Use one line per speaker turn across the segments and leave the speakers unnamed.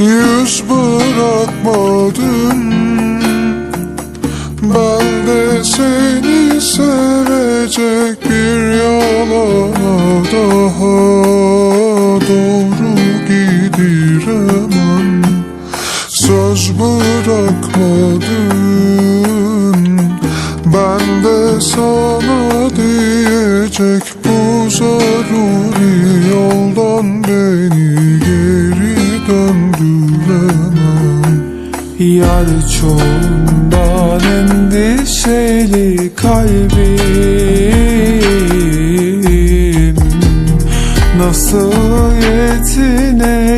Yüz bırakmadım Ben de seni sevecek bir yalana daha doğru gidiremem. Söz bırakmadın. Ben de sana diyecek bu zaruri yoldan beni
Yar çoğundan endişeli kalbim. Nasıl yetineyim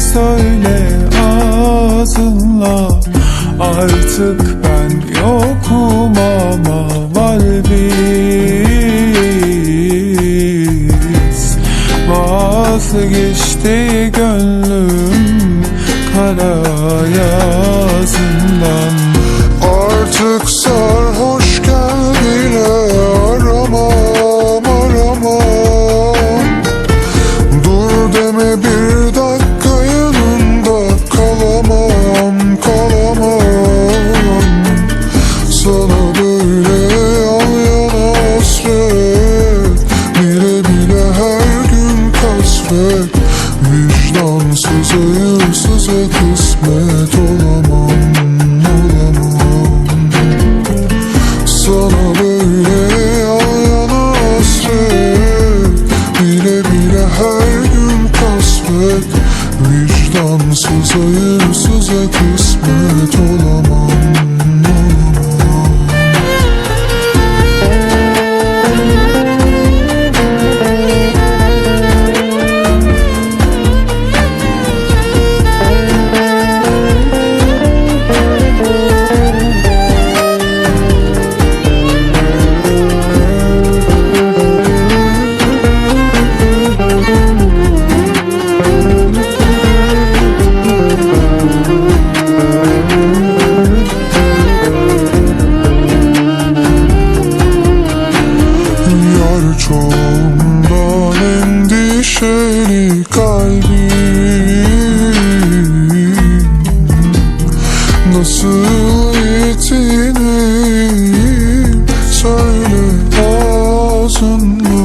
söyle ağzınla. Artık ben yokum ama var biz. Vazgeçti
Vicdansız hayırsıza kısmet olamam olamam. Sana böyle yan yana hasret Bile bile her gün kasvet. Vicdansız hayırsıza kısmet olamam Nasıl yetineyim söyle ağzınla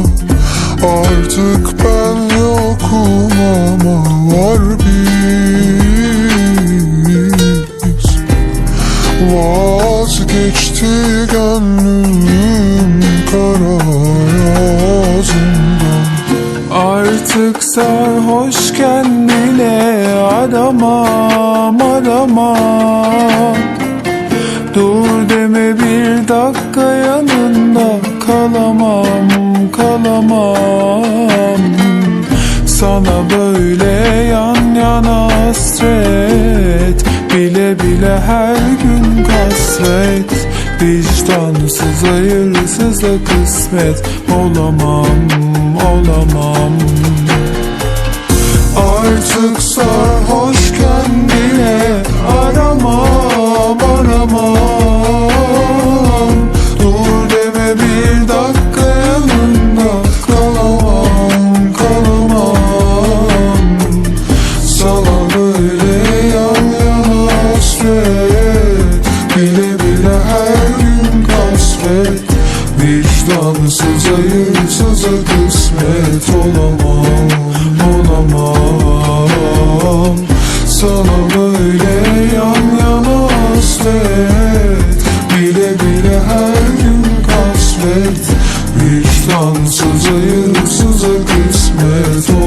Artık ben yokum ama var biz Vazgeçti gönlüm kara yazından
Artık sarhoşken bile aramam aramam Dur deme bir dakika yanında kalamam kalamam. Sana böyle yan yana hasret Bile bile her gün kasvet Vicdansız hayırsız da kısmet. Olamam olamam.
Artık sarhoşken Vicdansız hayırsıza kısmet olamam olamam. Sana böyle yan yana hasret Bile bile her gün kasvet Vicdansız hayırsıza kısmet olamam